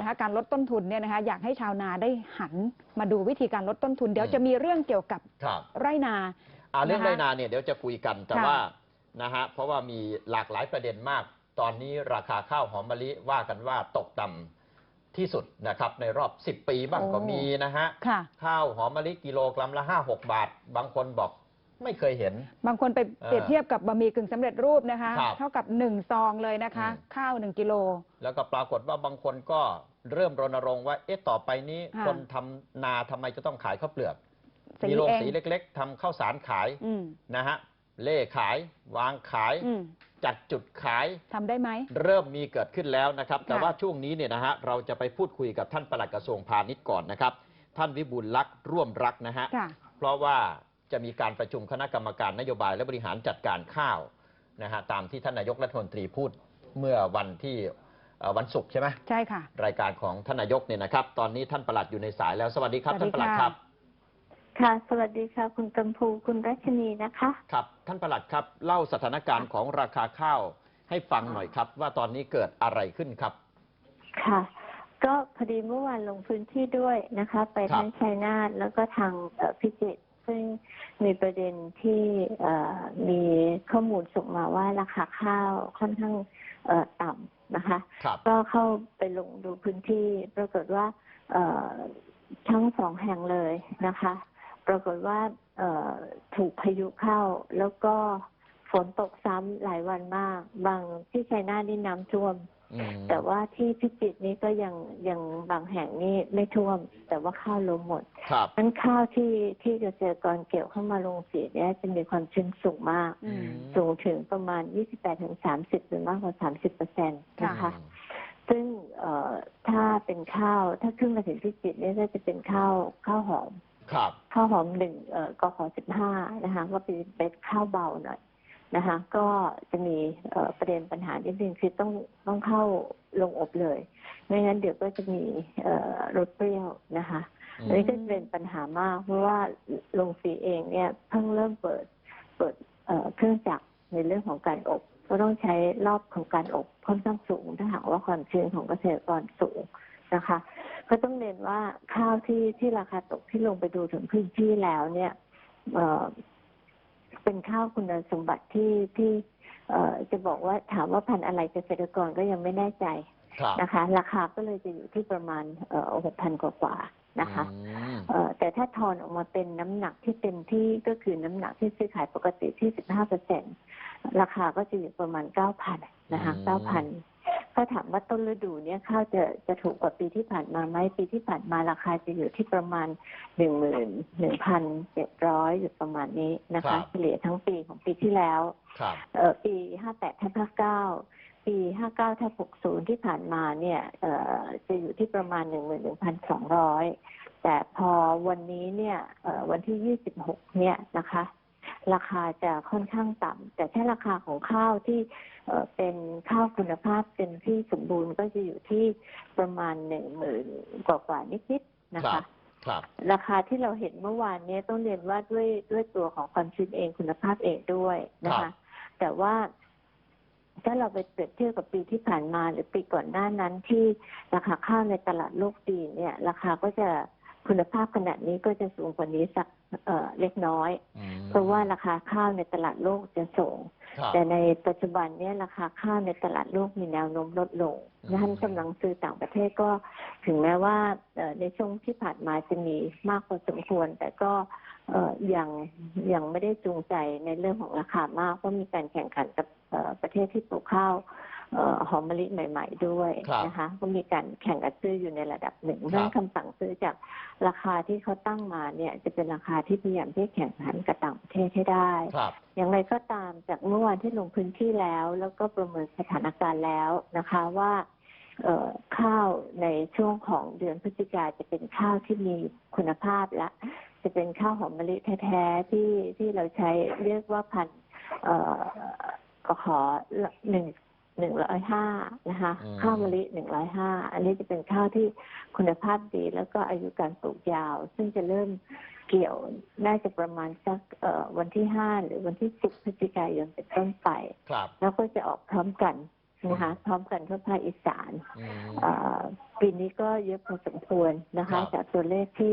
นะคะการลดต้นทุนเนี่ยนะคะอยากให้ชาวนาได้หันมาดูวิธีการลดต้นทุน เดี๋ยวอืมจะมีเรื่องเกี่ยวกับครับไรนา อ่าเรื่องนะคะไรนาเนี่ยเดี๋ยวจะคุยกันแต่ค่ะ ว่านะฮะเพราะว่ามีหลากหลายประเด็นมาก ตอนนี้ราคาข้าวหอมมะลิว่ากันว่าตกต่ำที่สุดนะครับในรอบ 10 ปีบ้างโอ้ก็มีนะฮะ ค่ะ ข้าวหอมมะลิกิโลกรัมละ 5 6 บาท บางคนบอก ไม่เคยเห็น บางคนไปเปรียบเทียบกับบะหมี่กึ่งสำเร็จรูปนะคะ ครับเท่ากับ1ซองเลยนะคะ อืม ข้าว1กิโล แล้วก็ปรากฏว่าบางคนก็เริ่มรณรงค์ว่าเอ๊ะต่อไปนี้ค่ะ คนทำนาทำไมจะต้องขายข้าวเปลือก สีมีโรงเองสีเล็ก ๆทำข้าวสารขายอืมนะฮะเล่ขาย วางขาย อืมจัดจุดขาย ทำได้ไหม เริ่มมีเกิดขึ้นแล้วนะครับ แต่ค่ะว่าช่วงนี้เนี่ยนะฮะเราจะไปพูดคุยกับท่านปลัดกระทรวงพาณิชย์ก่อนนะครับ ท่านวิบูลย์ลักษณ์ร่วมรักนะฮะ ค่ะ เพราะว่า จะมีการประชุมคณะกรรมการนโยบายและบริหารจัดการข้าวนะฮะตามที่ท่านนายกรัฐมนตรีพูดเมื่อวันที่เอ่อวันศุกร์ใช่ไหมใช่ค่ะ รายการของท่านนายกเนี่ยนะครับ ตอนนี้ท่านปลัดอยู่ในสายแล้วสวัสดีครับสวัสดีท่านปลัดค่ะครับ ค่ะ สวัสดีค่ะ คุณกัมพูคุณรัชนีนะคะ ครับ ท่านปลัดครับ เล่าสถานการณ์ของราคาข้าวให้ฟังหน่อยครับ ว่าตอนนี้เกิดอะไรขึ้นครับ ค่ะก็พอดีเมื่อวานลงพื้นที่ด้วยนะคะ ไปครับทั้งชัยนาทแล้วก็ทางเอ่อพิจิตร ซึ่งมีประเด็นที่เอ่อมีข้อมูลส่งมาว่าราคาข้าวค่อนข้างเอ่อต่ำนะคะครับก็เข้าไปลงดูพื้นที่ ปรากฏว่าเอ่อทั้งสองแห่งเลยนะคะ ปรากฏว่าเอ่อถูกพายุเข้าแล้วก็ฝนตกซ้ำหลายวันมาก บางที่ชัยนาทนี่น้ำท่วมอืม แต่ว่าที่พิจิตรนี่ก็ยังยังบางแห่งนี่ไม่ท่วม แต่ว่าข้าวล้มหมดครับนั้นข้าวที่ที่เกษตรกรเกี่ยวเข้ามาลงสีเนี่ยจะมีความชื้นสูงมากอืมสูงถึงประมาณ 28-30 หรือมากกว่า 30เปอร์เซ็นต์นะคะอืมซึ่งเอ่อถ้าเป็นข้าวถ้าขึ้นมาถึงพิจิตรเนี่ยก็จะเป็นข้าวข้าวหอมครับข้าวหอมหนึ่งเอ่อกขอสิบห้านะคะก็เป็นเป็นข้าวเบาหน่อย นะคะ ก็จะมีเอ่อประเด็นปัญหานิดนึงคือต้องต้องเข้าลงอบเลย ไม่งั้นเดี๋ยวก็จะมีเอ่อรสเปรี้ยวนะคะอือันมนี้ก็จะเป็นปัญหามาก เพราะว่าโรงสีเองเนี่ยเพิ่งเริ่มเปิดเปิดเอ่อเครื่องจักรในเรื่องของการอบก็ต้องใช้รอบของการอบค่อนข้างสูง ถ้าหากว่าความชื้นของเกษตรกรสูงนะคะ ก็ต้องเรียนว่าข้าวที่ที่ราคาตกที่ลงไปดูถึงพื้นที่แล้วเนี่ย เอ่อเป็นข้าวคุณสมบัติที่ที่เอ่อจะบอกว่าถามว่าพันธุ์อะไรเกษตรกรก็ยังไม่แน่ใจครับนะคะ ราคาก็เลยจะอยู่ที่ประมาณหกพันกว่าๆนะคะอืมเอ่อแต่ถ้าทอนออกมาเป็นน้ำหนักที่เต็มที่ก็คือน้ำหนักที่ซื้อขายปกติที่15เปอร์เซ็นราคาก็จะอยู่ประมาณ9,000นะคะอืม9,000ก็ ถามว่าต้นฤดูเนี้ยข้าวจะจะถูกกว่าปีที่ผ่านมาไหมปีที่ผ่านมาราคาจะอยู่ที่ประมาณ11,700อยู่ประมาณนี้นะคะเฉลี่ยทั้งปีของปีที่แล้ว ครับ เอ่อปี58ทับ59 ปี 59ทับ60 ที่ผ่านมาเนี่ยเอ่อจะอยู่ที่ประมาณ 11,200 แต่พอวันนี้เนี่ยเอ่อวันที่ 26 เนี่ยนะคะ ราคาจะค่อนข้างต่ำแต่ถ้าราคาของข้าวที่เอ่อเป็นข้าวคุณภาพเต็มที่สมบูรณ์ก็จะอยู่ที่ประมาณ10,000กว่ากว่าๆนิดๆนะครัคะบครับ ราคาที่เราเห็นเมื่อวานเนี้ต้องเรียนว่าด้วยด้วยตัวของความชื้นเองคุณภาพเองด้วยนะครัคะบแต่ว่าถ้าเราไปเปรียบเทียบกับปีที่ผ่านมาหรือปีก่อนหน้านั้นที่ราคาข้าวในตลาดโลกดีเนี่ย ราคาก็จะคุณภาพขนาดนี้ก็จะสูงกว่านี้สักเอ่อเล็กน้อยอืม เพราะว่าราคาข้าวในตลาดโลกจะสูง ครับ แต่ในปัจจุบันเนี่ยราคาข้าวในตลาดโลกมีแนวโน้มลดลงอืมท่านกำลังซื้อต่างประเทศก็ถึงแม้ว่าเอ่อในช่วงที่ผ่านมาจะมีมากพอสมควร แต่ก็เอ่อยังยังไม่ได้จูงใจในเรื่องของราคามากเพราะมีการแข่งขันกับเอ่อประเทศที่ปลูกข้าวเอ่อ หอมมะลิใหม่ ๆ ด้วยครับนะคะก็มีการแข่งกันซื้ออยู่ในระดับหนึ่งครับเรื่องคำสั่งซื้อจากราคาที่เขาตั้งมาเนี่ยจะเป็นราคาที่พยายามที่จะแข่งขันกับต่างประเทศให้ได้ครับอย่างไรก็ตามจากเมื่อวานที่ลงพื้นที่แล้ว แล้วก็ประเมินสถานการณ์แล้วนะคะว่าเอ่อข้าวในช่วงของเดือนพฤศจิกาจะเป็นข้าวที่มีคุณภาพและ จะเป็นข้าวหอมมะลิแท้ๆที่ที่เราใช้เรียกว่าพันธุ์เอ่อกขอหนึ่ง หนึ่งร้อยห้านะคะอืม ข้าวมะลิหนึ่งร้อยห้าอันนี้จะเป็นข้าวที่คุณภาพดีแล้วก็อายุการปลูกยาว ซึ่งจะเริ่มเกี่ยวน่าจะประมาณสักเอ่อวันที่ห้าหรือวันที่สิบพฤศจิกายนเป็นต้นไป ครับ แล้วก็จะออกพร้อมกัน นะคะพร้อมกันทั่วภาคอีสานอืมเอ่อปีนี้ก็เยอะพอสมควรนะครัคะบจากตัวเลขที่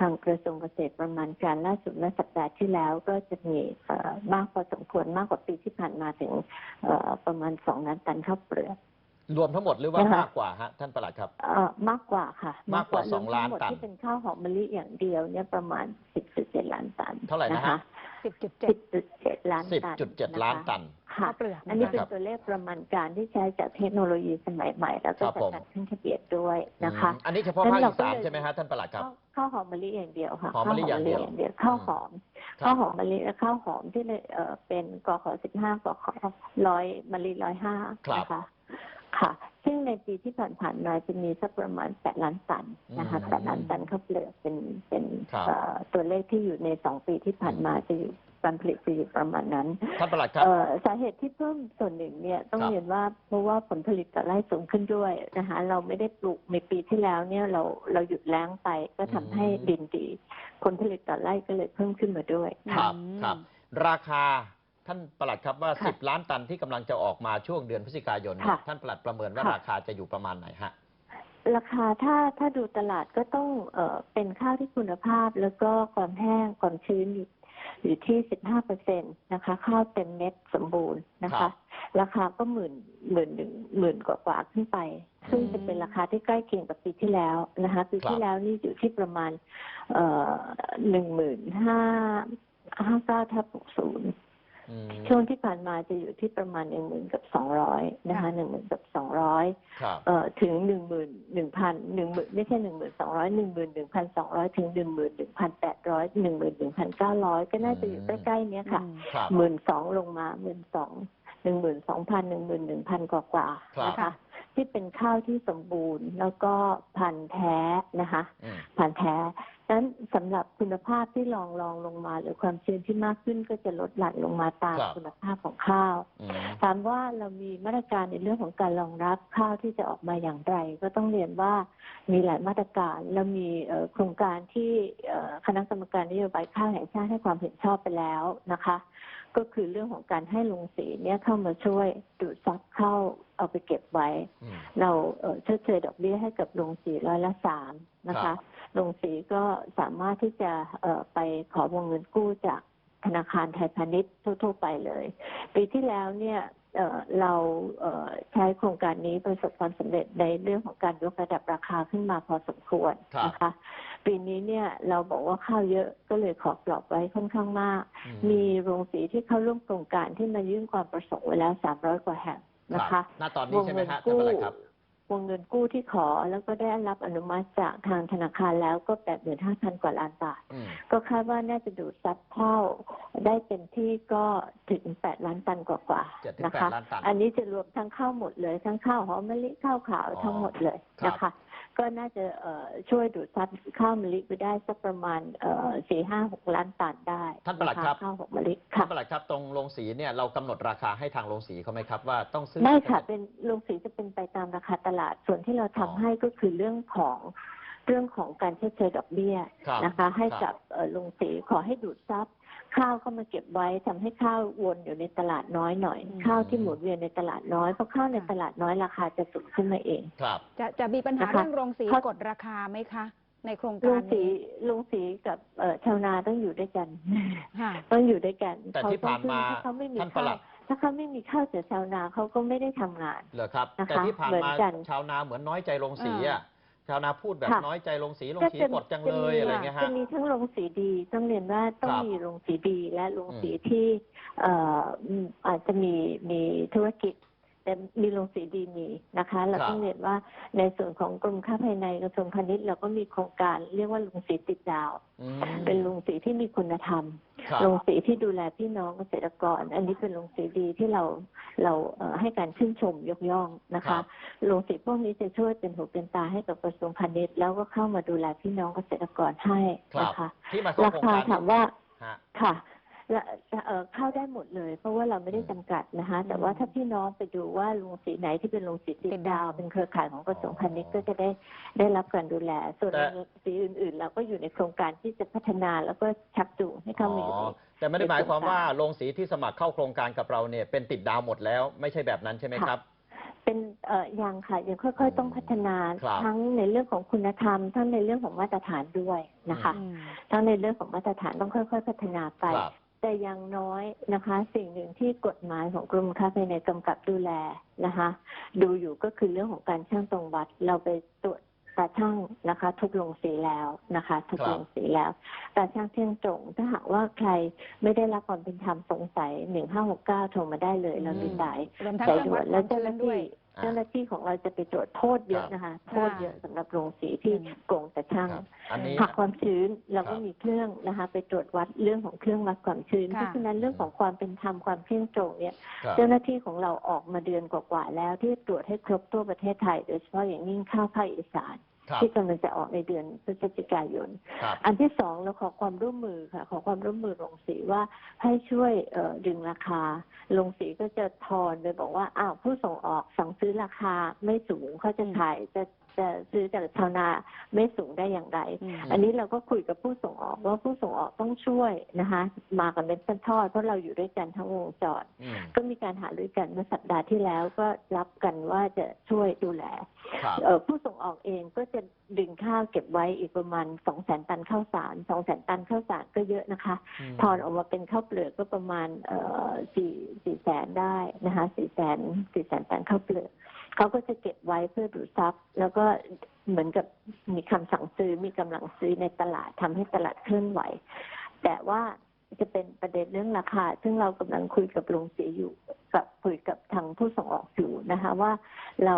ทางกระทรวงเกษตรประมาณการล่าสุดเมื่อสัปดาห์ที่แล้วก็จะมีเอ่อมากพอสมควรมากกว่าปีที่ผ่านมาถึงเอ่อประมาณสองล้านตันข้าวเปลือกรวมทั้งหมดหรือว่านะคะมากกว่าฮะท่านประหลัดครับเอ่อมากกว่าค่ะ มากกว่ารสองล้านทั้หมดตันที่เป็นข้าวหอมมะลิอย่างเดียวเนี่ยประมาณ10.7ล้านตัน เท่าไหร่นะฮะ10.7 10.7ล้านสิบตันจุดเจ็ดนะคะล้านตัน ค่ะข้าวเปลือกอันนี้ะคะเป็นตัวเลขประมาณการที่ใช้จากเทคโนโลยีสมัยใหม่ แล้วก็ครับจากผมการขึ้นทะเบียนด้วยนะคะอืมอันนี้เฉพาะงั้ภาคนเราอีก็สานเลยใช่ไหมฮะท่านประหลัดครับข้าวข้าวหอมมะลิอย่างเดียวค่ะ หอมมะลิอย่างเดียวข้วหมมะลิข้าวหอมครับข้าวหอมมะลิและข้าวหอมที่เลยเอ่อเป็นกขสิบห้ากขร้อยมะลิร้อยห้าครับนะคะค่ะ ซึ่งในปีที่ผ่านๆมาจะมีสักประมาณแปดล้านตันนะคะอืมแปดล้านตันข้าวเปลือกเป็นเป็นครับเอ่อตัวเลขที่อยู่ในสองปีที่ผ่านมาจะอยู่ การผลิตจะอยู่ประมาณนั้นท่านประหลัดครับ เอ่อสาเหตุที่เพิ่มส่วนหนึ่งเนี่ยต้องครับ เรียนว่าเพราะว่าผลผลิตต่อไร่สูงขึ้นด้วยนะคะเราไม่ได้ปลูกในปีที่แล้วเนี่ยเราเราหยุดแล้งไปก็ทำให้อืมดินดีผลผลิตต่อไร่ก็เลยเพิ่มขึ้นมาด้วยครับอืม ครับ ราคาท่านประหลัดครับว่า ค่ะ10 ล้านตันที่กำลังจะออกมาช่วงเดือนพฤศจิกายนเนี่ยค่ะท่านประหลัดประเมินว่าค่ะ ราคาจะอยู่ประมาณไหนฮะ ราคาถ้าถ้าดูตลาดก็ต้องเอ่อเป็นข้าวที่คุณภาพแล้วก็ความแห้งความชื้นอยู่ อยู่ที่ 15เปอร์เซ็นตนะคะ ข้าวเต็มเม็ดสมบูรณ์นะครัคะบราคาก็หมื่นหมื่นหนึ่งหมื่นกว่ากว่าๆขึ้นไป ซึ่งอืมจะเป็นราคาที่ใกล้เคียงกับปีที่แล้วนะคะ ปีครัที่บแล้วนี่อยู่ที่ประมาณเอ่อหนึ่งหมื่นห้าห้าเก้าทับหกศูนย์อืม ช่วงที่ผ่านมาจะอยู่ที่ประมาณหนึ่งหมื่นกับสองร้อยนะคะหนึ่งหมื่นกับสองร้อยครับเอ่อถึงหนึ่งหมื่นหนึ่งพันหนึ่งหมื่นไม่ใช่หนึ่งหมื่นสองร้อยหนึ่งหมื่นหนึ่งพันสองร้อยถึงหนึ่งหมื่นหนึ่งพันแปดร้อยหนึ่งหมื่นหนึ่งพันเก้าร้อยก็น่าจะอยู่ใกล้ๆเนี้ยค่ะอืมครับหมื่นสองลงมาหมื่นสองหนึ่งหมื่นสองพันหนึ่งหมื่นหนึ่งพันกว่ากว่าๆครับนะคะที่เป็นข้าวที่สมบูรณ์แล้วก็พันธุ์แท้นะคะอืมพันธุ์แท้ นั้นสำหรับคุณภาพที่รองรองลงมา หรือความชื้นที่มากขึ้นก็จะลดหลั่นลงมาตามครับคุณภาพของข้าวอืมถามว่าเรามีมาตรการในเรื่องของการรองรับข้าวที่จะออกมาอย่างไร ก็ต้องเรียนว่ามีหลายมาตรการและมีเอ่อโครงการที่เอ่อคณะกรรมการนโยบายข้าวแห่งชาติให้ความเห็นชอบไปแล้วนะคะ ก็คือเรื่องของการให้ลงสีเนี่ยเข้ามาช่วยดูดซับเข้าเอาไปเก็บไว้อืมเราเอ่อชดเชยดอกเบี้ยให้กับโรงสีร้อยละสามนะครัคะ บโรงสีก็สามารถที่จะเอ่อไปขอวงเงินกู้จากธนาคารไทยพาณิชย์ทั่ว ๆ ไปเลย ปีที่แล้วเนี่ยเอ่อเราเอ่อใช้โครงการนี้ประสบความสำเร็จในเรื่องของการยกระดับราคาขึ้นมาพอสมควรครับนะคะ ปีนี้เนี่ยเราบอกว่าข้าวเยอะก็เลยขอกรอบไว้ค่อนข้างมากอืมีโรงสีที่เข้าร่วมโครงการที่มายื่นความประสงค์ไว้แล้ว 300 กว่าแห่งนะครัคะบณตอนนี้ใช่ไหมฮะท่านประหลัดครับ วงเงินกู้ที่ขอแล้วก็ได้รับอนุมัติจากทางธนาคารแล้วก็85,000กว่าล้านบาท อืมก็คาดว่าน่าจะดูดซับเข้าได้เต็มที่ก็ถึง8ล้านตันกว่าเจ็ดถึๆงนะแปดคะ ล้านตัน อันนี้จะรวมทั้งข้าวหมดเลย ทั้งข้าวหอมมะลิข้าวขาวอ๋อทั้งหมดเลยนะครัคะ บ ก็น่าจะเอ่อช่วยดูดซับข้าวมะลิไปได้สักประมาณสี่ห้าหกล้านตันได้ท่านประหลัดะะครับข้าวหอมมะลิท่าค่ะนประหลัดครับตรงโรงสีเนี่ยเรากำหนดราคาให้ทางโรงสีเขาไหมครับว่าต้องซื้อไม่ค่ะเป็นโรงสีจะเป็นไปตามราคาตลาด ส่วนที่เราทำอ๋อให้ก็คือเรื่องของเรื่องของการชดเชยดอกเบี้ยครับนะคะ ให้ครับกับเอ่อโรงสีขอให้ดูดซับ ข้าวเข้ามาเก็บไว้ทำให้ข้าววนอยู่ในตลาดน้อยหน่อยอืมข้าวที่หมุนเวียนในตลาดน้อยเพราะข้าวในตลาดน้อยราคาจะสูงขึ้นมาเองครับจะจะมีปัญหานะคะเรื่องโรงสีเขากดราคาไหมคะในโครงโรการงสีนี้โรงสีกับเอ่อชาวนาต้องอยู่ด้วยกันค่ะต้องอยู่ด้วยกันแต่ที่ผ่านมาเขต้องพึ่งถ้าเขาไม่มีท่านประหลัข้าวดถ้าเขาไม่มีข้าวจากชาวนาเขาก็ไม่ได้ทำงานเหรอครับนะคะแต่ที่ผ่านเหมือนมากันชาวนาเหมือนน้อยใจโรงสีอ่าอะ ชาวนาพูดแบบค่ะ น้อยใจโรงสีโรงก็สีจะกดจังจะเลยมีอะไรเงี้ยฮะจะมีทั้งโรงสีดี ต้องเรียนว่าต้องครับมีโรงสีดีและโรงอืมสีที่เอ่ออืมอาจจะมีมีธุรกิจ แต่มีโรงสีดีมีนะคะ เราครับต้องเรียนว่าในส่วนของกรมค้าภายในกระทรวงพาณิชย์เราก็มีโครงการเรียกว่าโรงสีติดดาวอืมเป็นโรงสีที่มีคุณธรรมครับโรงสีที่ดูแลพี่น้องเกษตรกร อันนี้เป็นโรงสีดีที่เราเราเอ่อให้การชื่นชมยกย่องนะครัคะบโรงสีพวกนี้จะช่วยเป็นหูเป็นตาให้กับกระทรวงพาณิชย์แล้วก็เข้ามาดูแลพี่น้องเกษตรกรให้ครับนะคะที่มาเข้าราโครงคาการถามว่าฮะค่ะ และเอ่อเข้าได้หมดเลย เพราะว่าเราไม่ได้จำกัดนะคะแต่ว่าถ้าพี่น้องไปดูว่าโรงสีไหนที่เป็นโรงสีติติดดดาดาววเป็นเครือข่ายของกระทรวงพาณิชย์ก็จะได้ได้รับการดูแล ส่วนแต่ โรงสีอื่นๆ เราก็อยู่ในโครงการที่จะพัฒนาแล้วก็ชักจูงให้เข้ามาอยู่ใน อ๋อแต่ไม่ได้หมายความในโครงการว่าโรงสีที่สมัครเข้าโครงการกับเราเนี่ยเป็นติดดาวหมดแล้วไม่ใช่แบบนั้นใช่ไหมครับ เป็นเอ่อยังค่ะยังค่อย ๆ ต้องพัฒนาครับ ทั้งในเรื่องของคุณธรรม ทั้งในเรื่องของมาตรฐานด้วยนะคะ อืม ทั้งในเรื่องของมาตรฐานต้องค่อย ๆ พัฒนาไป ครับ แต่อยังน้อยนะคะ สิ่งหนึ่งที่กฎหมายของกรมค้าภายในกำกับดูแลนะคะ ดูอยู่ก็คือเรื่องของการช่างตรงวัด เราไปตรวจตาช่างนะคะ ทุกโรงสีแล้วนะคะ ทุกครับโรงสีแล้วตาช่างเที่ยงตรง ถ้าหากว่าใครไม่ได้รับความเป็นธรรมสงสัยหนึ่งห้าหกเก้าโทรมาได้เลยเรามีสายรวมทั้งสายเรื่องด่ววันดคแล้ววามเจ้าหชื้น้านด้วที่ยอ่า เจ้าหน้าที่ของเราจะไปตรวจโทษเยอะนะคะ โทษเยอะสำหรับโรงสีที่อืมโกงแต่ช่างครับอันนี้หักความชื้นเราก็ครับมีเครื่องนะคะ ไปตรวจวัดเรื่องของเครื่องวัดความชื้นค่ะเพราะฉะนั้นเรื่องของความเป็นธรรมความเที่ยงตรงเนี่ยครับเจ้าหน้าที่ของเราออกมาเดือนกว่าๆแล้วที่ตรวจให้ครบทั่วประเทศไทย โดยเฉพาะอย่างยิ่งข้าวภาคอีสานครับ ที่กำลังจะออกในเดือนพฤศจิกายนครับอันที่สองเราขอความร่วมมือค่ะ ขอความร่วมมือโรงสีว่าให้ช่วยเอ่อดึงราคาโรงสีก็จะทอนโดยบอกว่าอ้าวผู้ส่งออกสั่งซื้อราคาไม่สูงเขาจะขายจะ จะซื้อจากชาวนาไม่สูงได้อย่างไรอืมอันนี้เราก็คุยกับผู้ส่งออกว่าผู้ส่งออกต้องช่วยนะคะ มากันเป็นทอดๆเพราะเราอยู่ด้วยกันทั้งวงจรอืมก็มีการหารือกันเมื่อสัปดาห์ที่แล้วก็รับกันว่าจะช่วยดูแลครับเอ่อผู้ส่งออกเองก็จะดึงข้าวเก็บไว้อีกประมาณสองแสนตันข้าวสารสองแสนตันข้าวสารก็เยอะนะคะมทอนออกมาเป็นข้าวเปลือกก็ประมาณเอ่อสี่สี่แสนได้นะคะสี่แสนสี่แสนตันข้าวเปลือก เขาก็จะเก็บไว้เพื่อดูดซับแล้วก็เหมือนกับมีคำสั่งซื้อมีกำลังซื้อในตลาดทำให้ตลาดเคลื่อนไหว แต่ว่า จะเป็นประเด็นเรื่องราคา ซึ่งเรากำลังคุยกับโรงสีอยู่กับคุยกับทางผู้ส่งออกอยู่นะคะว่าเรา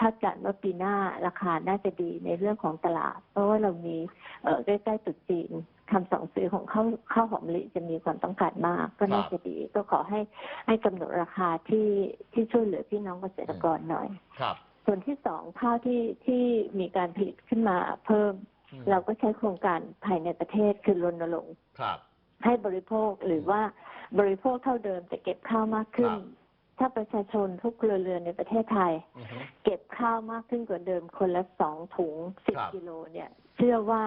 คาดการณ์ว่าปีหน้าราคาน่าจะดีในเรื่องของตลาด เพราะว่าเรามีเอ่อใกล้ๆตรุษจีนคำสั่งซื้อของข้าวข้าวหอมมะลิจะมีความต้องการมาก ก็น่าจะดีก็ขอให้ให้กำหนดราคาที่ที่ช่วยเหลือพี่น้องเกษตรกรหน่อยครับ ส่วนที่สองข้าวที่ที่มีการผลิตขึ้นมาเพิ่มอืมเราก็ใช้โครงการภายในประเทศคือรณรงค์ครับ ให้บริโภคหรือว่าบริโภคเท่าเดิมแต่เก็บข้าวมากขึ้น ครับถ้าประชาชนทุกครัวเรือนในประเทศไทย อือฮึ เก็บข้าวมากขึ้นกว่าเดิมคนละสองถุงสิบครับ กิโลเนี่ย เชื่อว่า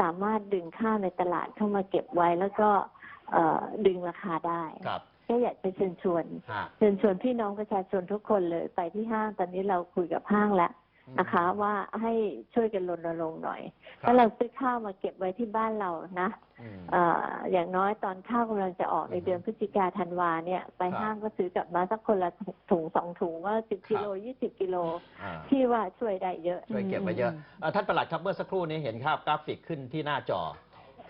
สามารถดึงข้าวในตลาดเข้ามาเก็บไว้แล้วก็เอ่อดึงราคาได้ครับก็อยากจะเชิญชวน ฮะ เชิญชวนพี่น้องประชาชนทุกคนเลยไปที่ห้างตอนนี้เราคุยกับห้างแล้ว นะคะ ว่าให้ช่วยกันรณรงค์หน่อยคบถ้าเราซื้อข้าวมาเก็บไว้ที่บ้านเรานะอืมเอ่ออย่างน้อยตอนข้าวกำลังจะออกในอือฮึเดือนพฤศจิกาธันวาเนี่ย ไปครับห้างก็ซื้อกลับมาสักคนละถุงสองถุงว่าสิบกิโลยี่สิบกิโลอ่าที่ว่าช่วยได้เยอะ ช่วยเก็บไว้เยอะเอ่อท่านประหลัดครับเมื่อสักครู่นี้เห็นภาพกราฟิกขึ้นที่หน้าจอ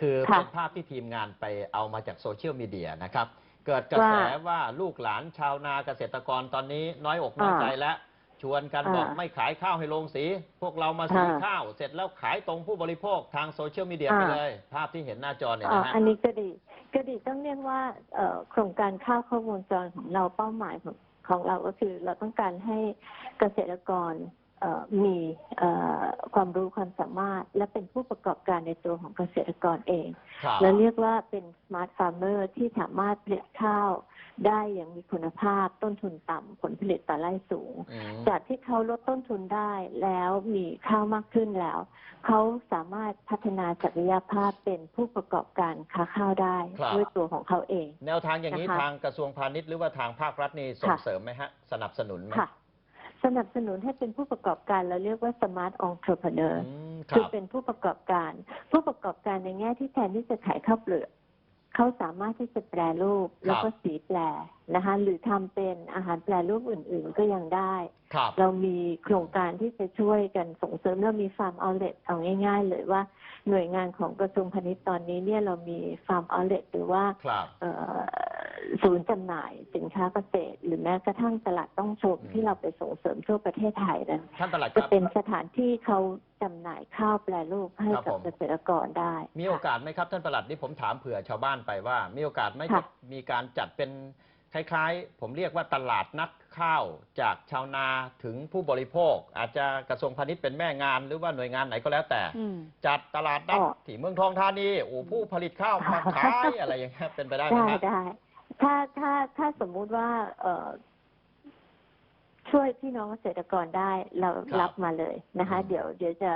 คือค่ะเป็นภาพที่ทีมงานไปเอามาจากโซเชียลมีเดียนะครับเกิดกระแสว่าว่าลูกหลานชาวนาเกษตรกรตอนนี้น้อยอกน้อยอ่าใจแล้ว ชวนกันบอกอ่าไม่ขายข้าวให้โรงสี พวกเรามาซื้ออ่าข้าว เสร็จแล้วขายตรงผู้บริโภคทางโซเชียลมีเดียไปอ่าเลย ภาพที่เห็นหน้าจอเนี่ยอ่านะฮะ อันนี้ก็ดีก็ดีต้องเรียกว่าเอ่อโครงการข้าวข้าววงจรของเราเป้าหมายของของเราก็คือ เราต้องการให้เกษตรกรเอ่อ มีเอ่อความรู้ความสามารถ และเป็นผู้ประกอบการในตัวของเกษตรกรเองครับเราเรียกว่าเป็น smart farmer ที่สามารถผลิตข้าวได้อย่างมีคุณภาพต้นทุนต่ำผลผลิตต่อไร่สูงอืมจากที่เขาลดต้นทุนได้แล้วมีข้าวมากขึ้นแล้ว เขาสามารถพัฒนาศักยภาพเป็นผู้ประกอบการค้าข้าวได้ครับด้วยตัวของเขาเอง แนวทางอย่างนี้นะคะทางกระทรวงพาณิชย์หรือว่าทางภาครัฐนี่ส่งค่ะเสริมไหมฮะ สนับสนุนไหมค่ะ สนับสนุนให้เป็นผู้ประกอบการเราเรียกว่า smart entrepreneur อืมคคือรับเป็นผู้ประกอบการ ผู้ประกอบการในแง่ที่แทนที่จะขายข้าวเปลือกเขาสามารถที่จะแปรรูปแล้วก็สีแปรนะคะหรือทำเป็นอาหารแปรรูปอื่น ๆ ก็ยังได้ ครับ เรามีโครงการที่จะช่วยกันส่งเสริมเรามีฟาร์มเอาเล t เอาง่าย ๆ เลยว่าหน่วยงานของกระทรวงพาณิชย์ตอนนี้เนี่ยเรามีฟาร์มเอาเล t หรือว่าครับ เอ่อ ศูนย์จำหน่ายสินค้าเกษตร หรือแม้กระทั่งตลาดต้องชมอืมที่เราไปส่งเสริมทั่วประเทศไทยนั้น ท่านประหลัดคจะรับ เป็นสถานที่เขาจำหน่ายข้าวแปรรูปให้ครับกับผมเกษตรกรได้ มีโอกาสไหมครับท่านประหลัดนี่ผมถามเผื่อชาวบ้านไปว่า มีโอกาสไหมค่ะ จะมีการจัดเป็นคล้ายๆ ผมเรียกว่าตลาดนัดข้าวจากชาวนาถึงผู้บริโภค อาจจะกระทรวงพาณิชย์เป็นแม่งานหรือว่าหน่วยงานไหนก็แล้วแต่ อืม จัดตลาดนัดอ๋อ ที่เมืองทองธานีโอ้ผู้ผลิตข้าวมาขายอะไรอย่างเงี้ยเป็นไปได้ไหมได้ฮะ ได้ ถ้าถ้าถ้าสมมุติว่า เอ่อชช่วยพี่น้องเกษตรกรได้เราครับรับมาเลยนะคะ อืม เดี๋ยวเดี๋ยวจะ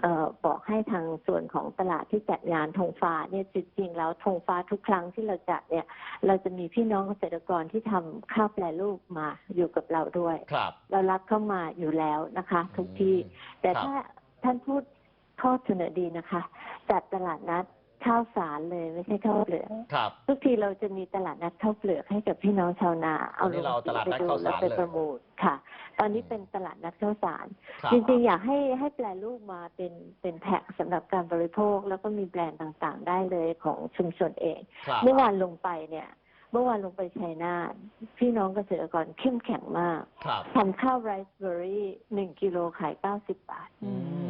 เอ่อบอกให้ทางส่วนของตลาดที่จัดงานธงฟ้าเนี่ยจริงๆแล้วธงฟ้าทุกครั้งที่เราจัดเนี่ย เราจะมีพี่น้องเกษตรกรที่ทำข้าวแปรรูปมาอยู่กับเราด้วย ครับ เรารับเข้ามาอยู่แล้วนะคะ ทุกที่ แต่ครับ ถ้าท่านพูดข้อเสนอดีนะคะ จัดตลาดนัด ข้าวสารเลยไม่ใช่ข้าวเปลือก ครับทุกทีเราจะมีตลาดนัดข้าวเปลือกให้กับพี่น้องชาวนา เอาอันนี้เราตลาดนัดข้าวสารไปเลยประมูลค่ะ ตอนนี้อืมเป็นตลาดนัดข้าวสารครับจริงๆ อยากให้ให้แปลรูปมาเป็นเป็นแพ็คสำหรับการบริโภค แล้วก็มีแบรนด์ต่างๆ ได้เลยของชุมชนเองครับเมื่อวานลงไปเนี่ยเมื่อวานลงไปชัยนาทพี่น้องเกษตรกรเข้มแข็งมากครับทำข้าวไรซ์เบอร์รี่หนึ่งกิโลขายเก้าสิบบาทอืมอืม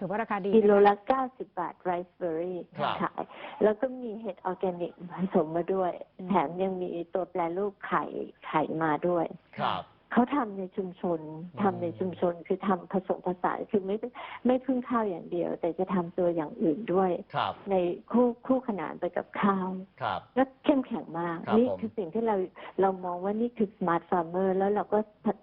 ถือว่าราคาดีกิโลนะคะละเก้าสิบบาทไรซ์เบอร์รี่ครับ ขาย แล้วก็มีเห็ดออร์แกนิกผสมมาด้วยอืมแถมยังมีตัวแปรรูปไข่ไข่มาด้วย ครับ เขาทำในชุมชนอืมทำในชุมชนคือทำผสมผสานคือไม่ไม่พึ่งข้าวอย่างเดียว แต่จะทำตัวอย่างอื่นด้วยครับในคู่คู่ขนานไปกับข้าวครับแล้วเข้มแข็งมากครับนี่ผมคือสิ่งที่เราเรามองว่านี่คือ smart farmer แล้วเราก็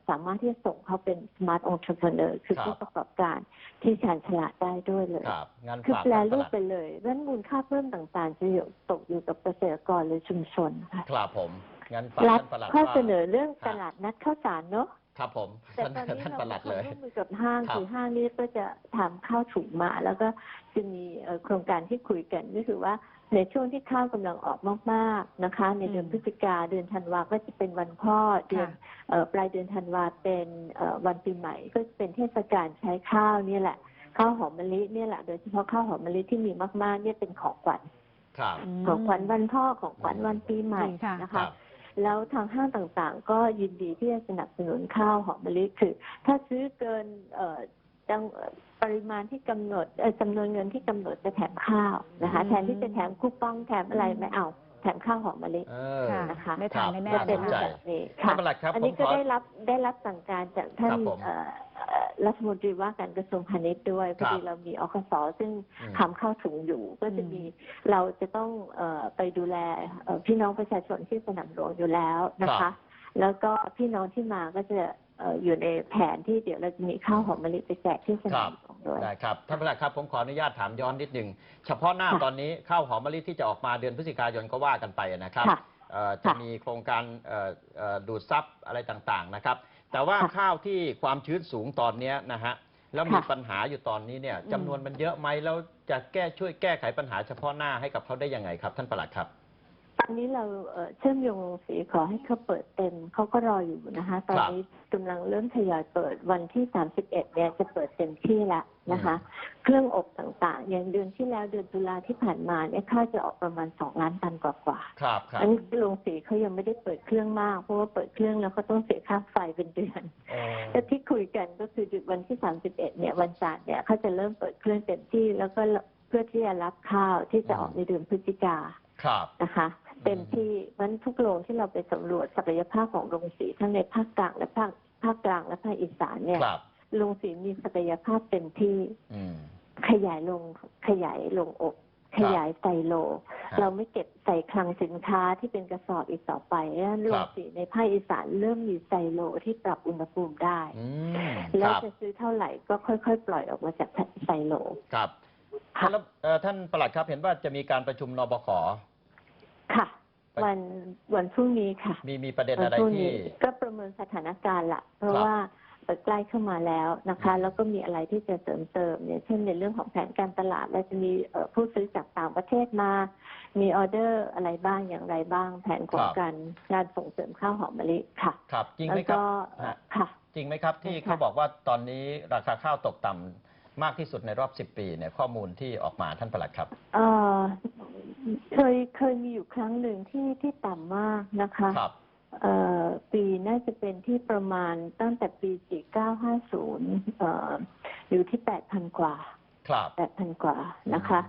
สามารถที่จะส่งเขาเป็น smart entrepreneur คือผู้ประกอบการที่ชาญฉลาดได้ด้วยเลยครับงานคือฝากแปลท่านปรูลัปดไปเลยดังนั้นมูลค่าเพิ่มต่างๆจะอยู่ตกอยู่กับเกษตรกรหรือชุมชนค่ะครับผม งั้นฝากรับท่านปลัดข้อว่า เสนอเรื่องครับตลาดนัดข้าวสารเนาะครับผมแต่ท่านตอนนี้ท่านเราปลัดเลยร่วมมือกับห้างครับ คือห้างนี้ก็จะทำข้าวถุงมา แล้วก็จะมีเอ่อโครงการที่คุยกันก็คือว่าในช่วงที่ข้าวกำลังออกมากๆนะคะ ในเดือนอืมพฤศจิกาเดือนธันวาก็จะเป็นวันพ่อเดือนค่ะ เอ่อปลายเดือนธันวาเป็นเอ่อวันปีใหม่ ก็จะเป็นเทศกาลใช้ข้าวเนี่ยแหละข้าวหอมมะลิเนี่ยแหละโดยเฉพาะข้าวหอมมะลิที่มีมากๆเนี่ยเป็นของขวัญ ครับมของขวัญวันพ่อของขวัญวันปีใหม่ดีค่ะ นะครัคะบ แล้วทางห้างต่างๆ ก็ยินดีที่จะสนับสนุนข้าวหอมมะลิคือ ถ้าซื้อเกินเอ่อจังเอ่อปริมาณที่กำหนดเอ่อจำนวนเงินที่กำหนดจะแถมข้าวนะคะอืมแทนที่จะแถมคูปองแถมอะไรไม่เอาแถมข้าวหอมมะลิเออค่ะนะคะได้ทานครับแน่จะๆเป็นนะรูปคะแบบนี้ท่านค่ะปลัดครับอันผมนี้ขก็อได้รับได้รับสั่งการจากท่านค รับผมเอ่อเอ่อรัฐมนตรีว่าการกระทรวงพาณิชย์ด้วยพครัอบดีเรามีอคสซึ่งอืมทำข้าวถุงอยู่ ก็จะอืมมีเราจะต้องเอ่อไปดูแลเอ่อพี่น้องประชาชนที่สนามหลวงอยู่แล้วนะครัคะบแล้วก็พี่น้องที่มาก็จะเอ่ออยู่ในแผนที่เดี๋ยวเราจะมีข้าวหอมมะลิไปแจกที่สนามหลวงด้วยได้ครับท่านประหลัดครับผมขออนุญาตถามย้อนนิดหนึ่งเฉพาะหน้าค่ะตอนนี้ข้าวหอมมะลิที่จะออกมาเดือนพฤศจิกายนก็ว่ากันไปนะครับค่ะเอ่อจะค่ะมีโครงการเอ่อเอ่อดูดซับอะไรต่างๆนะครับ แต่ว่าค่ะข้าวที่ความชื้นสูงตอนเนี้ยนะฮะแล้วมีค่ะปัญหาอยู่ตอนนี้เนี่ยอืมจำนวนมันเยอะไหมแล้วจะแก้ช่วยแก้ไขปัญหาเฉพาะหน้าให้กับเขาได้ยังไงครับท่านประหลัดครับ ตอนนี้เราเอ่อเชื่อมโยงโรงสีขอให้เขาเปิดเต็มเขาก็รออยู่นะคะ ตอนนี้กำลังเริ่มทยอยเปิดวันที่ 31 เนี่ยจะเปิดเต็มที่แล้วนะคะ เครื่องอบต่างๆ อย่างเดือนที่แล้วเดือนตุลาที่ผ่านมาเนี่ยค่าจะออกประมาณ 2 ล้านตันกว่าๆ ครับครับอันนี้โรงสีเขายังไม่ได้เปิดเครื่องมาก เพราะว่าเปิดเครื่องแล้วก็ต้องเสียค่าไฟเป็นเดือนโอ้แต่ที่คุยกันก็คือจุดวันที่ 31 เนี่ยวันจันทร์เนี่ยเขาจะเริ่มเปิดเครื่องเต็มที่ แล้วก็เพื่อที่จะรับข้าวที่จะออกในเดือนพฤศจิกา ครับ นะคะ เต็มที่วันทุกโรงที่เราไปสำรวจศักยภาพของโรงสีทั้งในภาคกลางและภาคภาคกลางและภาคอีสานเนี่ยครับ โรงสีมีศักยภาพเต็มที่อืม ขยายโรงขยายโรงอบ ขยายไซโล ครับ เราไม่เก็บใส่คลังสินค้าที่เป็นกระสอบอีกต่อไปดังนั้นโรงสีในภาคอีสานเริ่มมีไซโลที่ปรับอุณหภูมิได้ อืมคแล้วรับจะซื้อเท่าไหร่ก็ค่อยๆ ปล่อยออกมาจากไซโล ครับ ค่ะแล้วเอ่อท่านประหลัดครับเห็นว่าจะมีการประชุมนบข ค่ะ ไป วันวันพรุ่งนี้ค่ะมีมีประเด็นวัอะไรพรุ่งที่ นี้ก็ประเมินสถานการณ์ละเพราะครับว่าเอ่อใกล้เข้ามาแล้วนะคะ อืม แล้วก็มีอะไรที่จะเสริมเติมเนี่ยเช่นในเรื่องของแผนการตลาดเราจะมีเอ่อผู้ซื้อจากต่างประเทศมา มีออเดอร์อะไรบ้างอย่างไรบ้าง แผนของการการส่งเสริมข้าวหอมมะลิค่ะครับจริงไหมแล้วครับก็ฮะค่ะ จริงไหมครับที่ค่ะ เขาบอกว่าตอนนี้ราคาข้าวตกต่ำ มากที่สุดในรอบ 10 ปีเนี่ยข้อมูลที่ออกมาท่านประหลัดครับ เอ่อเคยเคยมีอยู่ครั้งหนึ่งที่ที่ต่ำมากนะคะครับ เอ่อปีน่าจะเป็นที่ประมาณตั้งแต่ปี 4950เอ่ออยู่ที่ 8,000 กว่า ครับ 8,000 กว่านะคะ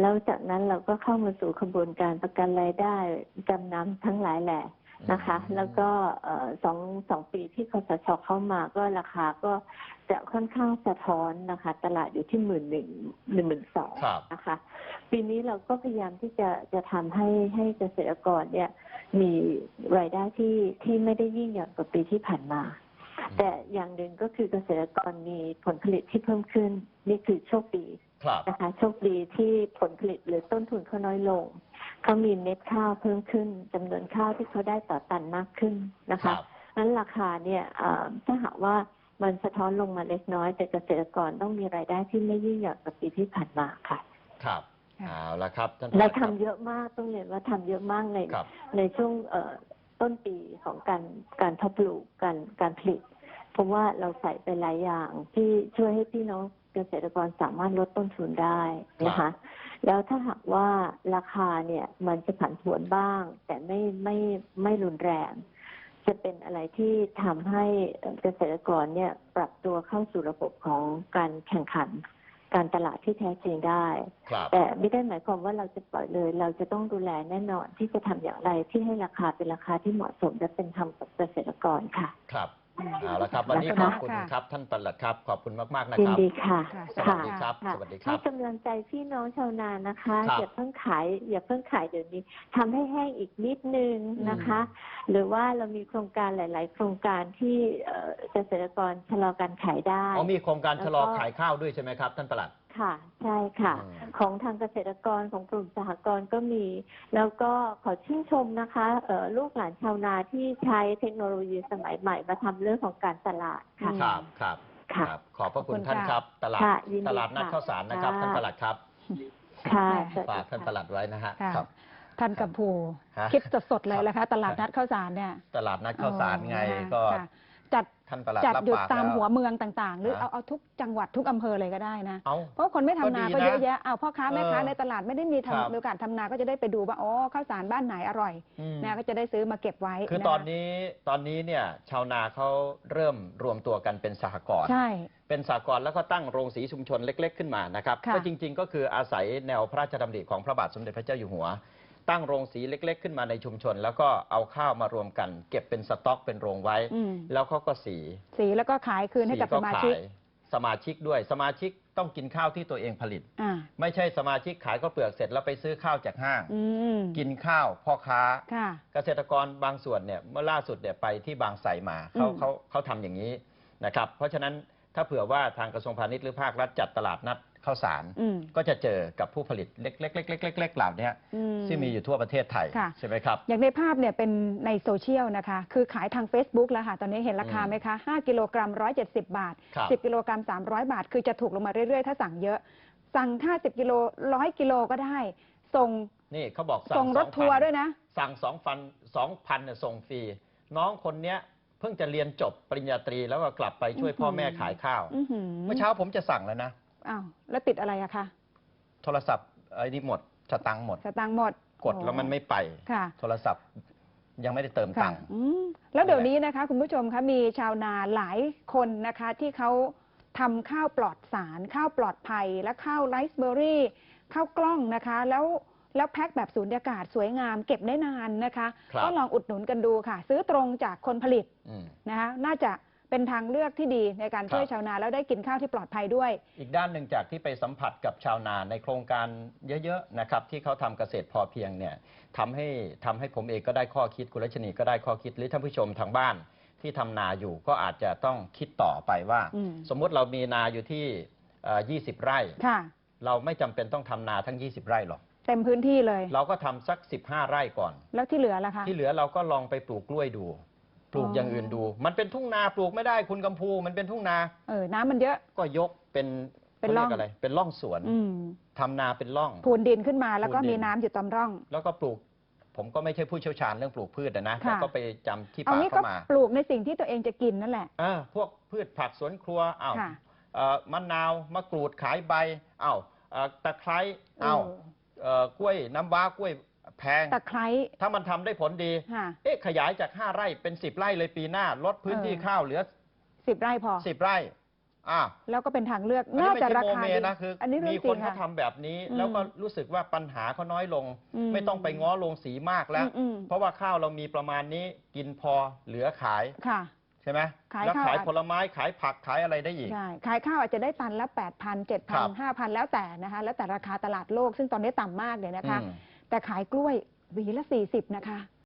แล้วจากนั้นเราก็เข้ามาสู่ขบวนการประกันรายได้จำนำทั้งหลายแหละ นะคะอืมแล้วก็เอ่อสองสองปีที่คสชเข้ามาก็ราคาก็จะค่อนข้างสะท้อนนะคะ ตลาดอยู่ที่หมื่นหนึ่งหนึ่งหมื่นสองครับนะคะ ปีนี้เราก็พยายามที่จะจะทำให้ให้เกษตรกรเนี่ย มีรายได้ที่ที่ไม่ได้ยิ่งหย่อนกว่าปีที่ผ่านมา แต่อย่างหนึ่งก็คือเกษตรกรมีผลผลิตที่เพิ่มขึ้น นี่คือโชคดีครับนะคะ โชคดีที่ผลผลิตหรือต้นทุนเขาน้อยลง เขามีเม็ดข้าวเพิ่มขึ้นจำนวนข้าวที่เขาได้ต่อตันมากขึ้นนะครัคะบนั้นราคาเนี่ยเอ่อถ้าหากว่ามันสะท้อนลงมาเล็กน้อย แต่เกษตรกรต้องมีรายได้ที่ไม่ยิ่งหย่อนกว่าปีที่ผ่านมาค่ะ ครับค่ะเอาละครับท่านเราคทำรับเยอะมากต้องเรียนว่าทำเยอะมากในครับในช่วงเอ่อต้นปีของการการเพาะปลูกการการผลิตเพราะว่าเราใส่ไปหลายอย่างที่ช่วยให้พี่น้อง เกษตรกรสามารถลดต้นทุนได้นะครัคะบแล้วถ้าหากว่าราคาเนี่ยมันจะผันผวนบ้าง แต่ไม่ไม่ไม่รุนแรง จะเป็นอะไรที่ทำให้เกษตรกรเนี่ยปรับตัวเข้าสู่ระบบของการแข่งขันการตลาดที่แท้จริงได้ครับแต่ไม่ได้หมายความว่าเราจะปล่อยเลย เราจะต้องดูแลแน่นอนที่จะทำอย่างไรที่ให้ราคาเป็นราคาที่เหมาะสมและเป็นธรรมกับเกษตรกรค่ะ ครับ เอาละครับ วันนี้นะขคะอบคุณครับท่านปลัดครับ ขอบคุณมากๆนะยิคนรับ ดีค่ะค่ะสวัสดีครับค่ะสวัสดีคให้รับกำลังใจพี่น้องชาวนานะคะ ครับอย่าเพิ่งขาย อย่าเพิ่งขายเดี๋ยวนี้ทำให้แห้งอีกนิดนึงนะคะ หรือว่าเรามีโครงการหลาย ๆ โครงการที่เอ่อเกษตรกรชะลอการขายได้ อ๋อมีโครงการชะลอแล้วก็ ขายข้าวด้วยใช่ไหมครับ ท่านปลัด ค่ะ ใช่ค่ะอืมของทางเกษตรกรของกลุ่มสหกรณ์ก็มี แล้วก็ขอชื่นชมนะคะเอ่อลูกหลานชาวนาที่ใช้เทคโนโลยีสมัยใหม่มาทำเรื่องของการตลาดค่ะอืมครับครับค่ะครับ ขอบพระคุณขอบคุณท่านค่ะครับ ตลาดค่ะยินดีตลาดนัดค่ะข้าวสารนะครับ ค่ะ ท่านปลัดครับค่ะค่ะสวัสดีฝากท่านค่ะปลัดไว้นะฮะค่ะ ครับ ท่านกับผูฮะคิดสดๆเลยละคะ ตลาดนัดข้าวสารเนี่ยตลาดนัดข้าวสารไงโอ้นะคะก็ค่ะ จัดท่านปลัดจัดรับหยุดปากตามแล้ว หัวเมืองต่างๆ หรือฮะเอาเอาทุกจังหวัดทุกอำเภอเลยก็ได้นะ เอาเพราะคนไม่ทำนาก็ก็ดีนะเยอะแยะเอาพ่อค้าแม่ค้าเออในตลาดไม่ได้มีครับ ทำมีโอกาสทำนาก็จะได้ไปดูว่าอ๋อข้าวสารบ้านไหนอร่อยอืม นะก็จะได้ซื้อมาเก็บไว้คือนะคะตอนนี้ตอนนี้เนี่ยชาวนาเขาเริ่มรวมตัวกันเป็นสหกรณ์ใช่ เป็นสากลแล้วก็ตั้งโรงสีชุมชนเล็ก ๆ ขึ้นมานะครับค่ะ ก็จริง ๆ ก็คืออาศัยแนวพระราชดำริของพระบาทสมเด็จพระเจ้าอยู่หัว ตั้งโรงสีเล็ก ๆ ขึ้นมาในชุมชน แล้วก็เอาข้าวมารวมกัน เก็บเป็นสต็อกเป็นโรงไว้ อืม แล้วเขาก็สีสีแล้วก็ขายคืนให้กับสีสก็มาขาชิกยสมาชิกด้วยสมาชิกต้องกินข้าวที่ตัวเองผลิต อ่า ไม่ใช่สมาชิกขายก็เปลือกเสร็จแล้วไปซื้อข้าวจากห้าง อืม กินข้าวพ่อค้า ค่ะ เกษตรกรบางส่วนเนี่ยเมื่อล่าสุดเนี่ยไปที่บางไทรมาเขาอืม เขาเขาทำอย่างนี้นะครับ เพราะฉะนั้นถ้าเผื่อว่าทางกระทรวงพาณิชย์หรือภาครัฐจัดตลาดนัด ข้าวสารอืมก็จะเจอกับผู้ผลิตเล็กๆๆๆๆๆเหล่านี้อืมที่มีอยู่ทั่วประเทศไทยค่ะใช่ไหมครับ อย่างในภาพเนี่ยเป็นในโซเชียลนะคะ คือขายทาง Facebook แล้วค่ะ ตอนนี้เห็นราคาอืมไหมคะ 5 กิโลกรัม 170 บาทครับ10 กิโลกรัม 300 บาท คือจะถูกลงมาเรื่อยๆ ถ้าสั่งเยอะ สั่ง 50 กิโล 100 กิโลก็ได้ ส่งนี่เขาบอกส่งรถ2,000ทัวร์ด้วยนะ สั่งสองพันสองพันเนี่ยส่งฟรี น้องคนเนี้ยเพิ่งจะเรียนจบปริญญาตรีแล้วก็กลับไปช่วยพ่อแม่ขายข้าวอื้อหือเมื่อเช้าผมจะสั่งแล้วนะ อ้าวแล้วติดอะไรอะคะโทรศัพท์ไอ้นี่หมดสตังค์หมด สตางค์หมดกดแล้วมันไม่ไป ค่ะ โทรศัพท์ยังไม่ได้เติมตัค่ะงค์ อืมแล้วเดี๋ยวนี้นะคะ คุณผู้ชมคะมีชาวนาหลายคนนะคะ ที่เขาทำข้าวปลอดสาร ข้าวปลอดภัย และข้าวไรซ์เบอร์รี่ ข้าวกล้องนะคะ แล้วแล้วแพ็คแบบสูญญากาศสวยงามเก็บได้นานนะคะ ครับ ก็ลองอุดหนุนกันดูค่ะ ซื้อตรงจากคนผลิต อืม นะคะน่าจะ เป็นทางเลือกที่ดีในการช่วยครับชาวนาแล้วได้กินข้าวที่ปลอดภัยด้วย อีกด้านหนึ่งจากที่ไปสัมผัสกับชาวนาในโครงการเยอะๆนะครับที่เขาทำเกษตรพอเพียงเนี่ยทำให้ทำให้ผมเองก็ได้ข้อคิดคุณรัชนีก็ได้ข้อคิดหรือท่านผู้ชมทางบ้านที่ทำนาอยู่ก็อาจจะต้องคิดต่อไปว่าอืมสมมุติเรามีนาอยู่ที่เอ่อ20 ไร่ค่ะเราไม่จำเป็นต้องทำนาทั้ง 20 ไร่หรอกเต็มพื้นที่เลย เราก็ทำสัก 15 ไร่ก่อน แล้วที่เหลือล่ะคะที่เหลือเราก็ลองไปปลูกกล้วยดู ปลูกอ๋อออย่างอื่นดู มันเป็นทุ่งนาปลูกไม่ได้คุณกำพู มันเป็นทุ่งนา เออ น้ำมันเยอะ ก็ยกเป็นเป็นร่องขารียกอะไร เป็นร่องสวนอืมทำนาเป็นร่องพูนดินขึ้นมาแล้วก็พูนดินมีน้ำอยู่ตามร่อง แล้วก็ปลูก ผมก็ไม่ใช่ผู้เชี่ยวชาญเรื่องปลูกพืชอะนะค่ะแต่ก็ไปจำที่เอาป่างี้ก็เข้ามาปลูกในสิ่งที่ตัวเองจะกินนั่นแหละเออพวกพืชผักสวนครัวอ้าวค่ะเอ่อมะนาวมะกรูดขายใบอ้าวเอ่อตะไคร้อ้าวเอ่อกล้วยน้ำว้ากล้วย แพงตะไคร้ ถ้ามันทำได้ผลดี ค่ะเอ๊ะขยายจาก 5 ไร่เป็น 10 ไร่เลยปีหน้า ลดพื้นที่เออ ข้าวเหลือ สิบไร่พอ 10 ไร่อ่าแล้วก็เป็นทางเลือกอันนี้น่าไม่จะใช่ราโมคาเมดีนะคืออันนี้เรื่มีองคจรินงเขาค่ะ ทำแบบนี้ อืมแล้วก็รู้สึกว่าปัญหาเขาน้อยลง อืมไม่ต้องไปง้อลงสีมากแล้วอืม เพราะว่าข้าวเรามีประมาณนี้กินพอเหลือขายค่ะ ใช่ไหมขายแล้วข้าวขายอาจ ผลไม้ขายผักขายอะไรได้อีก ใช่ขายข้าวอาจจะได้ตันละแปดพันเจ็ดครัพันบห้าพันแล้วแต่นะคะ แล้วแต่ราคาตลาดโลก ซึ่งตอนนี้ต่ำมากเลยนะคะ อืม แต่ขายกล้วยหวีละสี่สิบนะคะ